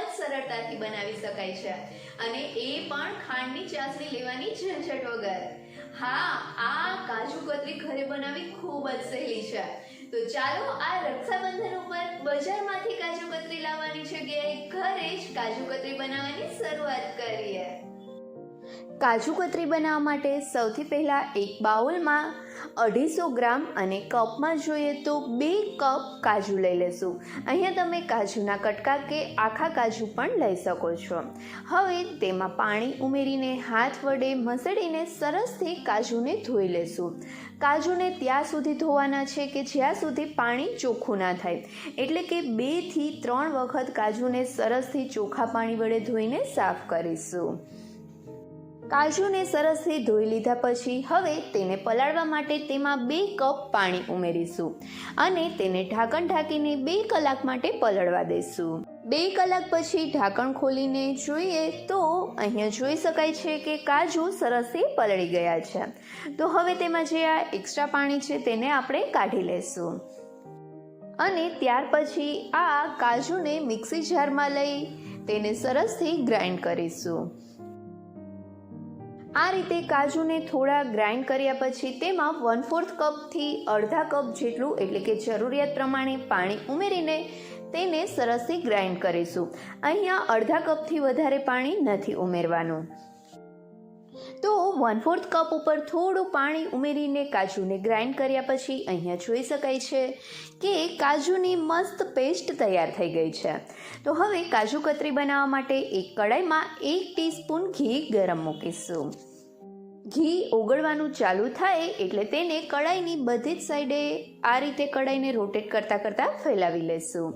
જ સરળતાથી બનાવી શકાય છે. અને એ પણ ખાંડની ચાસણી લેવાની ઝંઝટ વગર. હા, આ કાજુ કતરી ઘરે બનાવવી ખૂબ જ સહેલી છે. તો ચાલો આ રક્ષાબંધન ઉપર બજારમાંથી કાજુ કતરી લાવવાની જગ્યાએ ઘરે જ કાજુ કતરી બનાવવાની શરૂઆત કરીએ. કાજુ કતરી બનાવવા માટે સૌથી પહેલાં એક બાઉલમાં અઢીસો ગ્રામ અને કપમાં જોઈએ તો બે કપ કાજુ લઈ લેશું. અહીંયા તમે કાજુના કટકા કે આખા કાજુ પણ લઈ શકો છો. હવે તેમાં પાણી ઉમેરીને હાથ વડે મસળીને સરસથી કાજુને ધોઈ લેશું. કાજુને ત્યાં સુધી ધોવાના છે કે જ્યાં સુધી પાણી ચોખ્ખું ના થાય. એટલે કે બેથી ત્રણ વખત કાજુને સરસથી ચોખ્ખા પાણી વડે ધોઈને સાફ કરીશું. કાજુને સરસથી ધોઈ લીધા પછી હવે તેને પલાળવા માટે તેમાં બે કપ પાણી ઉમેરીશું અને તેને ઢાંકણ ઢાંકીને બે કલાક માટે પલળવા દઈશું. બે કલાક પછી ઢાંકણ ખોલીને જોઈએ તો અહીંયા જોઈ શકાય છે કે કાજુ સરસથી પલળી ગયા છે. તો હવે તેમાં જે આ એક્સ્ટ્રા પાણી છે તેને આપણે કાઢી લેશું. અને ત્યાર પછી આ કાજુને મિક્સી જારમાં લઈ તેને સરસથી ગ્રાઇન્ડ કરીશું. આ રીતે કાજુને થોડા ગ્રાઇન્ડ કર્યા પછી તેમાં વન ફોર્થ કપથી અડધા કપ જેટલું એટલે કે જરૂરિયાત પ્રમાણે પાણી ઉમેરીને તેને સરસથી ગ્રાઇન્ડ કરીશું. અહીંયા અડધા કપથી વધારે પાણી નથી ઉમેરવાનું. તો વન ફોર્થ કપ ઉપર થોડું પાણી ઉમેરીને કાજુને ગ્રાઇન્ડ કર્યા પછી અહીંયા જોઈ શકાય છે કે કાજુની મસ્ત પેસ્ટ તૈયાર થઈ ગઈ છે. તો હવે કાજુ કતરી બનાવવા માટે એક કડાઈમાં એક ટીસ્પૂન ઘી ગરમ મૂકીશું. ઘી ઓગળવાનું ચાલુ થાય એટલે તેને કડાઈની બધી જ સાઈડે આ રીતે કડાઈને રોટેટ કરતાં કરતાં ફેલાવી લેશું.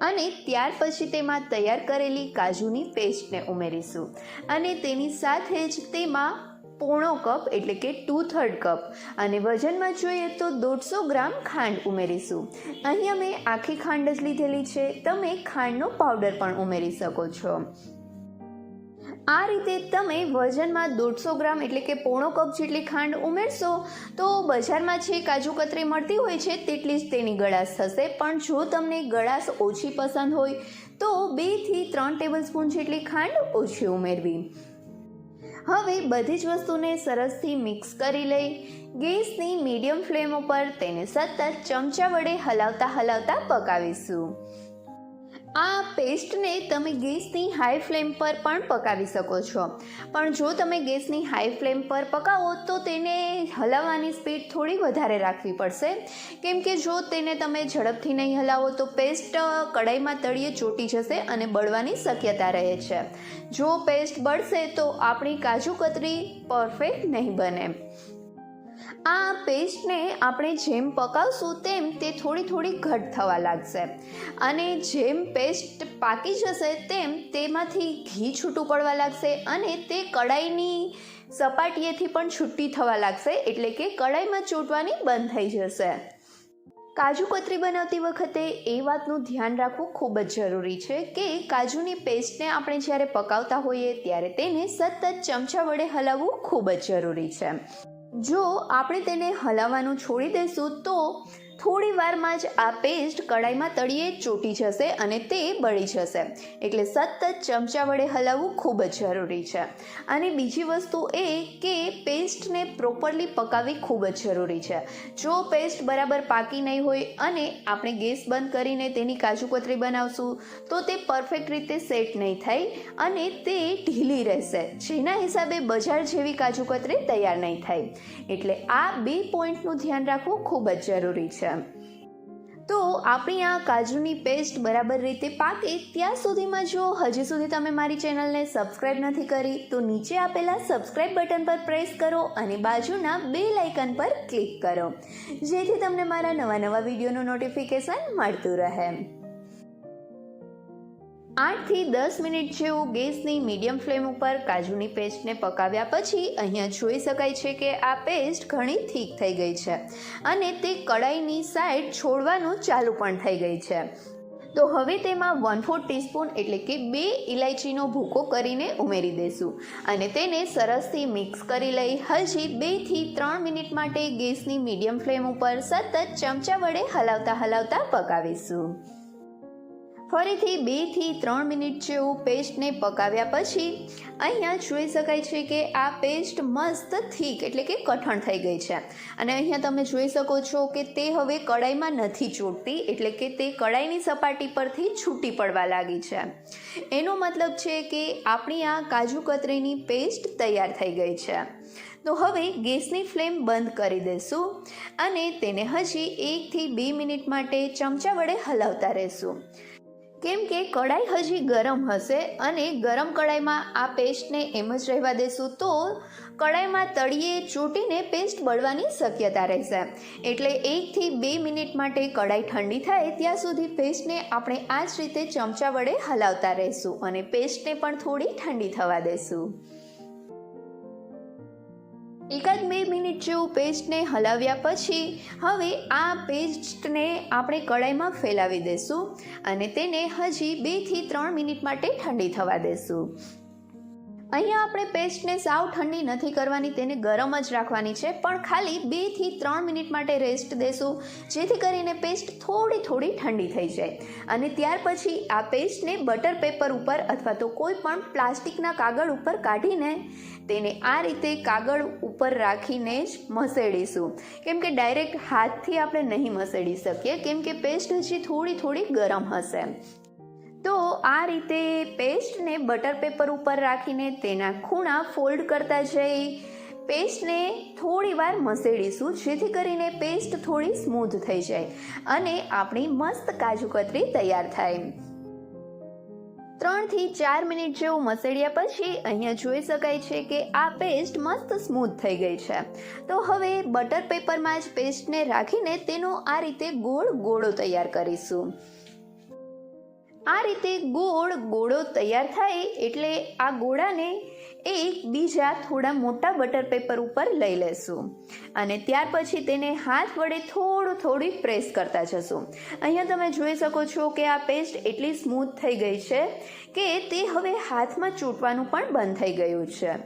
અને ત્યાર પછી તેમાં તૈયાર કરેલી કાજુની પેસ્ટને ઉમેરીશું. અને તેની સાથે જ તેમાં પોણો કપ એટલે કે ટુ થર્ડ કપ અને વજનમાં જોઈએ તો દોઢસો ગ્રામ ખાંડ ઉમેરીશું. અહીંયા મેં આખી ખાંડ જ લીધેલી છે. તમે ખાંડનો પાવડર પણ ઉમેરી શકો છો. આ રીતે તમે વજનમાં દોઢસો ગ્રામ એટલે કે પોણો કપ જેટલી ખાંડ ઉમેરશો, તો બજારમાં જે કાજુ કતરી મળતી હોય છે તેટલી જ તેની ગળાશ થશે. પણ જો તમને ગળાશ ઓછી પસંદ હોય, તો બેથી ત્રણ ટેબલ સ્પૂન જેટલી ખાંડ ઓછી ઉમેરવી. હવે બધી જ વસ્તુને સરસથી મિક્સ કરી લઈ, ગેસની મીડિયમ ફ્લેમ ઉપર તેને સતત ચમચા વડે હલાવતા હલાવતા પકાવીશું. આ પેસ્ટને તમે ગેસની હાઈ ફ્લેમ પર પણ પકાવી શકો છો. પણ જો તમે ગેસની હાઈ ફ્લેમ પર પકાવો, તો તેને હલાવવાની સ્પીડ થોડી વધારે રાખવી પડશે. કેમ કે જો તેને તમે ઝડપથી નહીં હલાવો, તો પેસ્ટ કડાઈમાં તળિયે ચોટી જશે અને બળવાની શક્યતા રહે છે. જો પેસ્ટ બળશે, તો આપણી કાજુ કતરી પરફેક્ટ નહીં બને. આ પેસ્ટને આપણે જેમ પકાવશું તેમ તે થોડી થોડી ઘટ થવા લાગશે. અને જેમ પેસ્ટ પાકી જશે તેમ તેમાંથી ઘી છૂટું પડવા લાગશે અને તે કડાઈની સપાટીએથી પણ છૂટી થવા લાગશે એટલે કે કડાઈમાં ચોંટવાની બંધ થઈ જશે. કાજુ કતરી બનાવતી વખતે એ વાતનું ધ્યાન રાખવું ખૂબ જ જરૂરી છે કે કાજુની પેસ્ટને આપણે જ્યારે પકાવતા હોઈએ ત્યારે તેને સતત ચમચા વડે હલાવવું ખૂબ જ જરૂરી છે. જો આપણે તેને હલાવવાનું છોડી દઈશું તો થોડી વારમાં જ આ પેસ્ટ કડાઈમાં તળિયે ચોટી જશે અને તે બળી જશે. એટલે સતત ચમચા વડે હલાવવું ખૂબ જ જરૂરી છે. અને બીજી વસ્તુ એ કે પેસ્ટને પ્રોપરલી પકાવવી ખૂબ જ જરૂરી છે. જો પેસ્ટ બરાબર પાકી નહીં હોય અને આપણે ગેસ બંધ કરીને તેની કાજુ કતરી બનાવશું, તો તે પરફેક્ટ રીતે સેટ નહીં થાય અને તે ઢીલી રહેશે. જેના હિસાબે બજાર જેવી કાજુ કતરી તૈયાર નહીં થાય. એટલે આ બે પોઈન્ટનું ધ્યાન રાખવું ખૂબ જ જરૂરી છે. તો આપણી આ કાજુની પેસ્ટ બરાબર રીતે પાકે ત્યાં સુધીમાં જો હજી સુધી તમે મારી ચેનલને સબસ્ક્રાઈબ નથી કરી તો નીચે આપેલા સબસ્ક્રાઈબ બટન પર પ્રેસ કરો અને બાજુના બે લાઇકન પર ક્લિક કરો. જેથી તમને મારા નવા નવા વિડીયોનું નોટિફિકેશન મળતું રહે. આઠથી દસ મિનિટ જેવું ગેસની મીડિયમ ફ્લેમ ઉપર કાજુની પેસ્ટને પકાવ્યા પછી અહીંયા જોઈ શકાય છે કે આ પેસ્ટ ઘણી થીક થઈ ગઈ છે અને તે કડાઈની સાઈડ છોડવાનું ચાલુ પણ થઈ ગઈ છે. તો હવે તેમાં વન ફોર ટીસ્પૂન એટલે કે બે ઇલાયચીનો ભૂકો કરીને ઉમેરી દઈશું અને તેને સરસથી મિક્સ કરી લઈ હજી બેથી ત્રણ મિનિટ માટે ગેસની મીડિયમ ફ્લેમ ઉપર સતત ચમચા વડે હલાવતા હલાવતા પકાવીશું. ફરીથી બેથી ત્રણ મિનિટ જેવું પેસ્ટને પકાવ્યા પછી અહીંયા જોઈ શકાય છે કે આ પેસ્ટ મસ્ત થીક એટલે કે કઠણ થઈ ગઈ છે. અને અહીંયા તમે જોઈ શકો છો કે તે હવે કડાઈમાં નથી ચોટતી એટલે કે તે કડાઈની સપાટી પરથી છૂટી પડવા લાગી છે. એનો મતલબ છે કે આપણી આ કાજુ કતરીની પેસ્ટ તૈયાર થઈ ગઈ છે. તો હવે ગેસની ફ્લેમ બંધ કરી દઈશું અને તેને હજી એકથી બે મિનિટ માટે ચમચા વડે હલાવતા રહેશું. કેમ કે કડાઈ હજી ગરમ હશે અને ગરમ કડાઈમાં આ પેસ્ટને એમ જ રહેવા દેશું તો કડાઈમાં તળિયે ચોટીને પેસ્ટ બળવાની શક્યતા રહેશે. એટલે એકથી બે મિનિટ માટે કડાઈ ઠંડી થાય ત્યાં સુધી પેસ્ટને આપણે આ જ રીતે ચમચા વડે હલાવતા રહીશું અને પેસ્ટને પણ થોડી ઠંડી થવા દેશું. એકાદ બે મિનિટ જેવું પેસ્ટને હલાવ્યા પછી હવે આ પેસ્ટને આપણે કડાઈમાં ફેલાવી દઈશું અને તેને હજી બેથી ત્રણ મિનિટ માટે ઠંડી થવા દઈશું અહીંયા આપણે પેસ્ટને સાવ ઠંડી નથી કરવાની, તેને ગરમ જ રાખવાની છે. પણ ખાલી બેથી ત્રણ મિનિટ માટે રેસ્ટ દેશું, જેથી કરીને પેસ્ટ થોડી થોડી ઠંડી થઈ જાય. અને ત્યાર પછી આ પેસ્ટને બટર પેપર ઉપર અથવા તો કોઈ પણ પ્લાસ્ટિકના કાગળ ઉપર કાઢીને તેને આ રીતે કાગળ ઉપર રાખીને જ મસેડીશું. કેમ કે ડાયરેક્ટ હાથથી આપણે નહીં મસેડી શકીએ, કેમ કે પેસ્ટ હજી થોડી થોડી ગરમ હશે. તો આ રીતે પેસ્ટને બટર પેપર ઉપર રાખીને તેના ખૂણા ફોલ્ડ કરતા જઈ પેસ્ટને થોડી વાર મસેડીશું, જેથી કરીને પેસ્ટ થોડી સ્મૂથ થઈ જાય અને આપણી મસ્ત કાજુ કતરી તૈયાર થાય. ત્રણથી ચાર મિનિટ જેવું મસેડ્યા પછી અહીંયા જોઈ શકાય છે કે આ પેસ્ટ મસ્ત સ્મૂથ થઈ ગઈ છે. તો હવે બટર પેપરમાં જ પેસ્ટને રાખીને તેનો આ રીતે ગોળ ગોળો તૈયાર કરીશું. આ રીતે ગોળ ગોળો તૈયાર થાય એટલે આ ગોળાને એક બીજા થોડા મોટા બટર પેપર ઉપર લઈ લેશું. અને ત્યાર પછી તેને હાથ વડે થોડું થોડી પ્રેસ કરતા જશું. અહીંયા તમે જોઈ શકો છો કે આ પેસ્ટ એટલી સ્મૂથ થઈ ગઈ છે કે તે હવે હાથમાં ચૂંટવાનું પણ બંધ થઈ ગયું છે.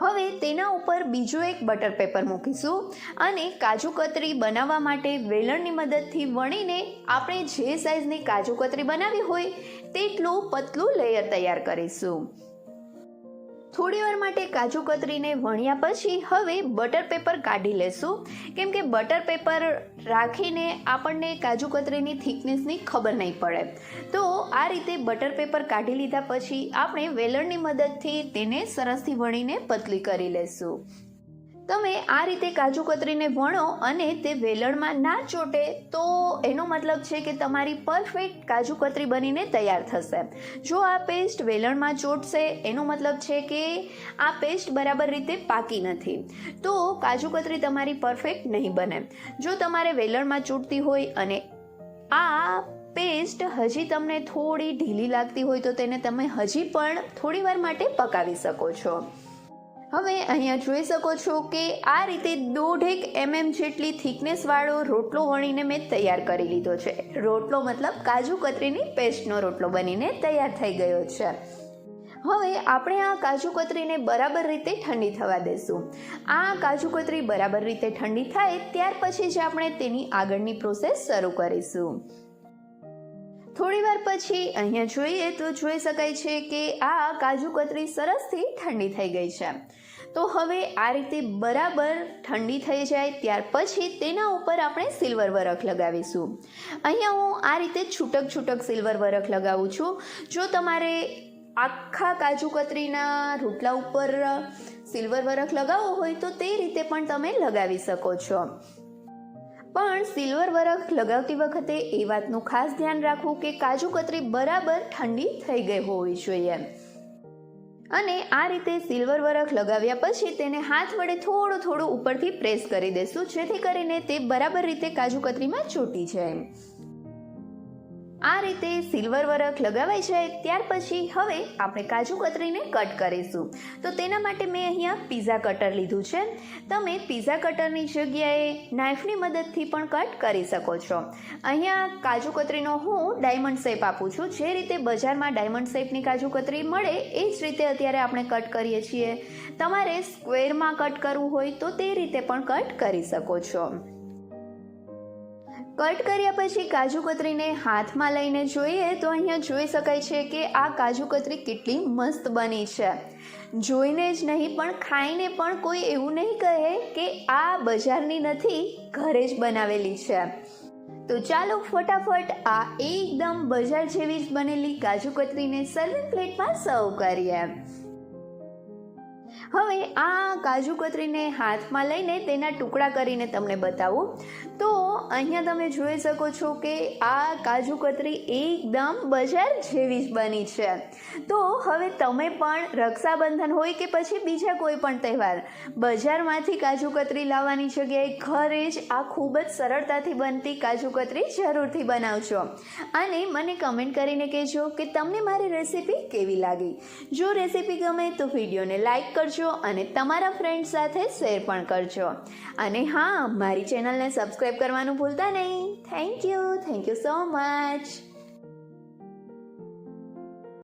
હવે તેના ઉપર બીજો એક બટર પેપર મૂકીશું અને કાજુ કતરી બનાવવા માટે વેલણની મદદથી વણીને આપણે જે સાઈઝની કાજુ કતરી બનાવી હોય તેટલું પતલું લેયર તૈયાર કરીશું. થોડી વાર માટે કાજુ કતરીને વણ્યા પછી હવે બટર પેપર કાઢી લેશું. કેમ કે બટર પેપર રાખીને આપણને કાજુ કતરીની થિકનેસની ખબર નહીં પડે. તો આ રીતે બટર પેપર કાઢી લીધા પછી આપણે વેલણની મદદથી તેને સરસથી વણીને પતલી કરી લેશું. તમે આ રીતે કાજુ કતરીને વણો અને તે વેલણમાં ના ચોટે, તો એનો મતલબ છે કે તમારી પરફેક્ટ કાજુ કતરી બનીને તૈયાર થશે. જો આ પેસ્ટ વેલણમાં ચોટશે, એનો મતલબ છે કે આ પેસ્ટ બરાબર રીતે પાકી નથી. તો કાજુ કતરી તમારી પરફેક્ટ નહીં બને. જો તમારે વેલણમાં ચોટતી હોય અને આ પેસ્ટ હજી તમને થોડી ઢીલી લાગતી હોય, તો તેને તમે હજી પણ થોડી વાર માટે પકાવી શકો છો. હવે અહીંયા જોઈ શકો છો કે આ રીતે દોઢેક એમએમ જેટલી થિકનેસવાળો રોટલો વણીને મેં તૈયાર કરી લીધો છે. રોટલો મતલબ કાજુ કતરીની પેસ્ટનો રોટલો બનીને તૈયાર થઈ ગયો છે. હવે આપણે આ કાજુ કતરીને બરાબર રીતે ઠંડી થવા દેશું. આ કાજુ કતરી બરાબર રીતે ઠંડી થાય ત્યાર પછી જ આપણે તેની આગળની પ્રોસેસ શરૂ કરીશું. થોડી વાર પછી અહીંયા જોઈએ તો જોઈ શકાય છે કે આ કાજુ કતરી સરસથી ઠંડી થઈ ગઈ છે. તો હવે આ રીતે બરાબર ઠંડી થઈ જાય ત્યાર પછી તેના ઉપર આપણે સિલ્વર વરખ લગાવીશું. અહીંયા હું આ રીતે છૂટક છૂટક સિલ્વર વરખ લગાવું છું. જો તમારે આખા કાજુ કતરીના રોટલા ઉપર સિલ્વર વરખ લગાવવો હોય તો તે રીતે પણ તમે લગાવી શકો છો. પણ સિલ્વર વરખ લગાવતી વખતે એ વાતનું ખાસ ધ્યાન રાખવું કે કાજુ કતરી બરાબર ઠંડી થઈ ગઈ હોવી જોઈએ. અને આ રીતે સિલ્વર વરખ લગાવ્યા પછી તેને હાથ વડે થોડું થોડું ઉપરથી પ્રેસ કરી દેશું, જેથી કરીને તે બરાબર રીતે કાજુ કતરીમાં ચોટી જાય. આ રીતે સિલ્વર વર્ક લગાવાય જાય ત્યાર પછી હવે આપણે કાજુ કતરીને કટ કરીશું. તો તેના માટે મેં અહીંયા પીઝા કટર લીધું છે. તમે પીઝા કટરની જગ્યાએ નાઇફની મદદથી પણ કટ કરી શકો છો. અહીંયા કાજુ કતરીનો હું ડાયમંડ શેપ આપું છું. જે રીતે બજારમાં ડાયમંડ શેપની કાજુ કતરી મળે એ જ રીતે અત્યારે આપણે કટ કરીએ છીએ. તમારે સ્ક્વેરમાં કટ કરવું હોય તો તે રીતે પણ કટ કરી શકો છો. કટ કર્યા પછી કાજુ કતરીને હાથમાં લઈને જોઈએ તો અહીંયા જોઈ શકાય છે કે આ કાજુ કતરી કેટલી મસ્ત બની છે. જોઈને જ નહીં, પણ ખાઈને પણ કોઈ એવું નહીં કહે કે આ બજારની નથી, ઘરે જ બનાવેલી છે. તો ચાલો ફટાફટ આ એકદમ બજાર જેવી જ બનેલી કાજુ કતરીને સર્વિંગ પ્લેટમાં સર્વ કરીએ. હવે આ કાજુ કતરીને હાથમાં લઈને તેના ટુકડા કરીને તમને બતાવું. તો અહીંયા તમે જોઈ શકો છો કે આ કાજુ કતરી એકદમ બજાર જેવી જ બની છે. તો હવે તમે પણ રક્ષાબંધન હોય કે પછી બીજા કોઈ પણ તહેવાર, બજારમાંથી કાજુ કતરી લાવવાની જગ્યાએ ઘરે જ આ ખૂબ જ સરળતાથી બનતી કાજુ કતરી જરૂરથી બનાવજો. અને મને કમેન્ટ કરીને કહેજો કે તમને મારી રેસીપી કેવી લાગી? જો રેસીપી ગમે તો વિડીયોને લાઈક કરજો અને તમારા ફ્રેન્ડ સાથે શેર પણ કરજો. અને હા, મારી ચેનલને સબસ્ક્રાઈબ કરવાનું ભૂલતા નહીં. Thank you thank you so much